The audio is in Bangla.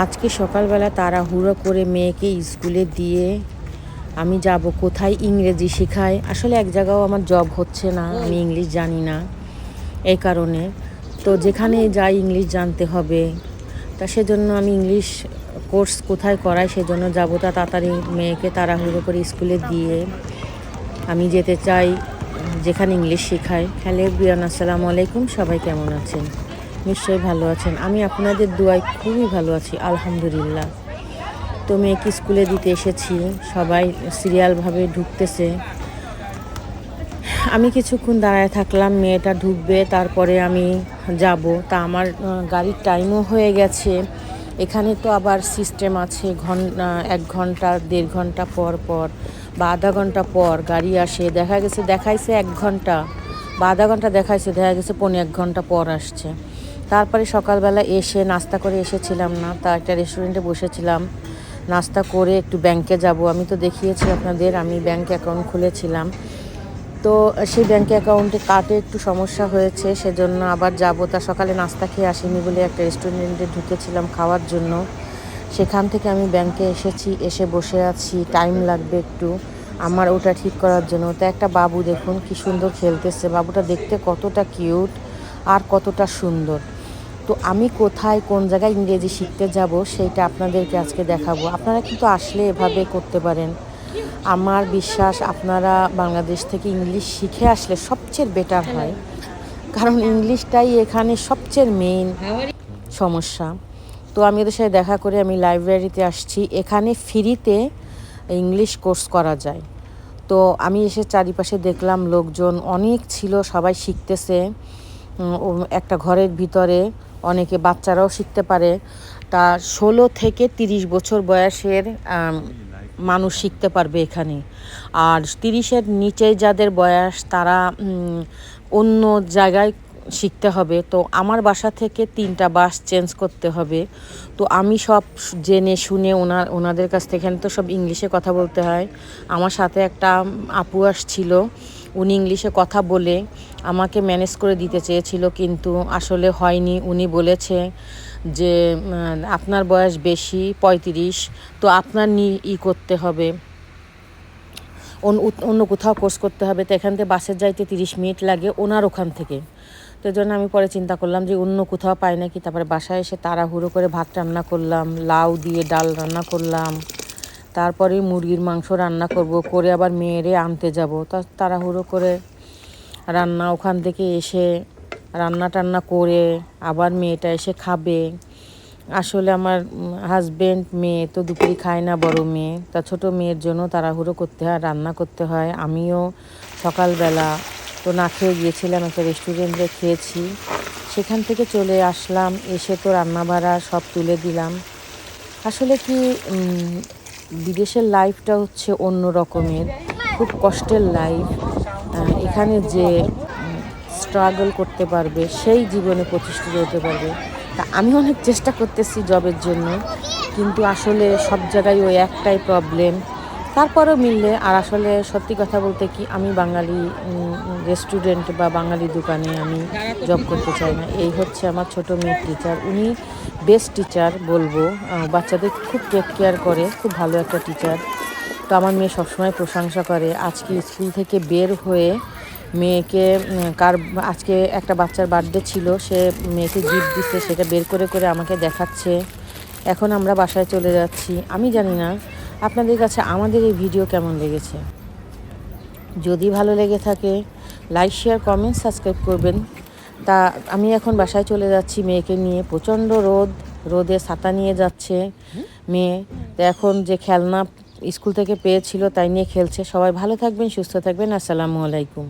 আজকে সকালবেলা তাড়াহুড়ো করে মেয়েকে স্কুলে দিয়ে আমি যাব কোথায়? ইংরেজি শেখায়। আসলে এক জায়গাও আমার জব হচ্ছে না, আমি ইংলিশ জানি না এই কারণে। তো যেখানে যাই ইংলিশ জানতে হবে, তা সেজন্য আমি ইংলিশ কোর্স কোথায় করাই সেজন্য যাব। তা তাড়াতাড়ি মেয়েকে তাড়াহুড়ো করে স্কুলে দিয়ে আমি যেতে চাই, যেখানে ইংলিশ শেখায়। হ্যালো বিয়ান, আসসালামু আলাইকুম, সবাই কেমন আছেন? নিশ্চয়ই ভালো আছেন। আমি আপনাদের দুয়ায় খুবই ভালো আছি, আলহামদুলিল্লাহ। তো মেয়েকে স্কুলে দিতে এসেছি, সবাই সিরিয়ালভাবে ঢুকতেছে। আমি কিছুক্ষণ দাঁড়ায় থাকলাম, মেয়েটা ঢুকবে, তারপরে আমি যাব। তা আমার গাড়ির টাইমও হয়ে গেছে। এখানে তো আবার সিস্টেম আছে ঘণ্টা এক ঘণ্টা, দেড় ঘণ্টা পর পর, বা আধা ঘণ্টা পর গাড়ি আসে। দেখা গেছে, দেখাইছে এক ঘণ্টা, বা আধা ঘণ্টা দেখাইছে, দেখা গেছে পনেরো এক ঘণ্টা পর আসছে। তারপরে সকালবেলা এসে নাস্তা করে এসেছিলাম না, তা একটা রেস্টুরেন্টে বসেছিলাম। নাস্তা করে একটু ব্যাংকে যাব। আমি তো দেখিয়েছি আপনাদের, আমি ব্যাংক অ্যাকাউন্ট খুলেছিলাম। তো সেই ব্যাংক অ্যাকাউন্টে কাটে একটু সমস্যা হয়েছে, সেজন্য আবার যাব। তা সকালে নাস্তা খেয়ে আসিনি বলে একটা রেস্টুরেন্টে ঢুকেছিলাম খাওয়ার জন্য। সেখান থেকে আমি ব্যাংকে এসেছি, এসে বসে আছি। টাইম লাগবে একটু আমার ওটা ঠিক করার জন্য। তো একটা বাবু দেখুন কি সুন্দর খেলতেছে। বাবুটা দেখতে কতটা কিউট আর কতটা সুন্দর। তো আমি কোথায়, কোন জায়গায় ইংরেজি শিখতে যাব সেইটা আপনাদেরকে আজকে দেখাবো। আপনারা কিন্তু আসলে এভাবে করতে পারেন। আমার বিশ্বাস আপনারা বাংলাদেশ থেকে ইংলিশ শিখে আসলে সবচেয়ে বেটার হয়। কারণ ইংলিশটাই এখানে সবচেয়ে মেইন সমস্যা। তো আমি ওদের সাথে দেখা করে আমি লাইব্রেরিতে আসছি। এখানে ফ্রিতে ইংলিশ কোর্স করা যায়। তো আমি এসে চারিপাশে দেখলাম লোকজন, অনেক ছিল, সবাই শিখতেছে। একটা ঘরের ভিতরে অনেকে বাচ্চারাও শিখতে পারে। তা ষোলো থেকে তিরিশ বছর বয়সের মানুষ শিখতে পারবে এখানে। আর তিরিশের নিচে যাদের বয়স, তারা অন্য জায়গায় শিখতে হবে। তো আমার বাসা থেকে তিনটা বাস চেঞ্জ করতে হবে। তো আমি সব জেনে শুনে ওনার ওনাদের কাছ থেকে তো সব ইংলিশে কথা বলতে হয়। আমার সাথে একটা আপু আসছিল। উনি ইংলিশে কথা বলে আমাকে ম্যানেজ করে দিতে চেয়েছিল, কিন্তু আসলে হয়নি। উনি বলেছে যে আপনার বয়স বেশি, পঁয়ত্রিশ, তো আপনার নি, ই করতে হবে। অন্য কোথাও কোর্স করতে হবে, তো এখান থেকে বাসে যাইতে তিরিশ মিনিট লাগে ওনার ওখান থেকে। তো জন্য আমি পরে চিন্তা করলাম যে, অন্য কোথাও পাই নাকি? তারপরে বাসায় এসে তাড়াহুড়ো করে ভাত রান্না করলাম, লাউ দিয়ে ডাল রান্না করলাম। তারপরে মুরগির মাংস রান্না করব, করে আবার মেয়েরে আনতে যাব। তা তাড়াহুড়ো করে রান্না ওখান থেকে এসে রান্না টান্না করে আবার মেয়েটা এসে খাবে। আসলে আমার হাজব্যান্ড মেয়ে, তো দুপুরি খায় না বড় মেয়ে। তা ছোট মেয়ের জন্য তাড়াহুড়ো করতে হয়, রান্না করতে হয়। আমিও সকালবেলা তো না খেয়ে গিয়েছিলাম, একটা রেস্টুরেন্টে খেয়েছি। সেখান থেকে চলে আসলাম, এসে তো রান্না বাড়া সব তুলে দিলাম। আসলে কি বিদেশের লাইফটা হচ্ছে অন্য রকমের। খুব কষ্টের লাইফ এখানে যে স্ট্রাগল করতে পারবে, সেই জীবনে প্রতিষ্ঠিত হতে পারবে। তা আমি অনেক চেষ্টা করতেছি জবের জন্য, কিন্তু আসলে সব জায়গায় ওই একটাই প্রবলেম তারপরেও মিললে, আর আসলে সত্যি কথা বলতে কি, আমি বাঙালি রেস্টুরেন্ট বা বাঙালি দোকানে আমি জব করতে চাই না। এই হচ্ছে আমার ছোট মেয়ের টিচার উনি বেস্ট টিচার বলব। বাচ্চাদের খুব টেক কেয়ার করে, খুব ভালো একটা টিচার তো আমার মেয়ে সবসময় প্রশংসা করে, আজকে স্কুল থেকে বের হয়ে মেয়েকে কার, আজকে একটা বাচ্চার বার্থডে ছিল, সে মেয়েকে গিফট দিচ্ছে, সেটা বের করে করে আমাকে দেখাচ্ছে। এখন আমরা বাসায় চলে যাচ্ছি। আমি জানি না আপনাদের কাছে আমাদের এই ভিডিও কেমন লেগেছে? যদি ভালো লেগে থাকে লাইক শেয়ার কমেন্ট সাবস্ক্রাইব করবেন। তা, আমি এখন বাসায় চলে যাচ্ছি মেয়েকে নিয়ে। প্রচণ্ড রোদ, রোদে ছাতা নিয়ে যাচ্ছে মেয়ে। তো এখন যে খেলনা স্কুল থেকে পেয়েছিল তাই নিয়ে খেলছে। সবাই ভালো থাকবেন, সুস্থ থাকবেন। আসসালামু আলাইকুম।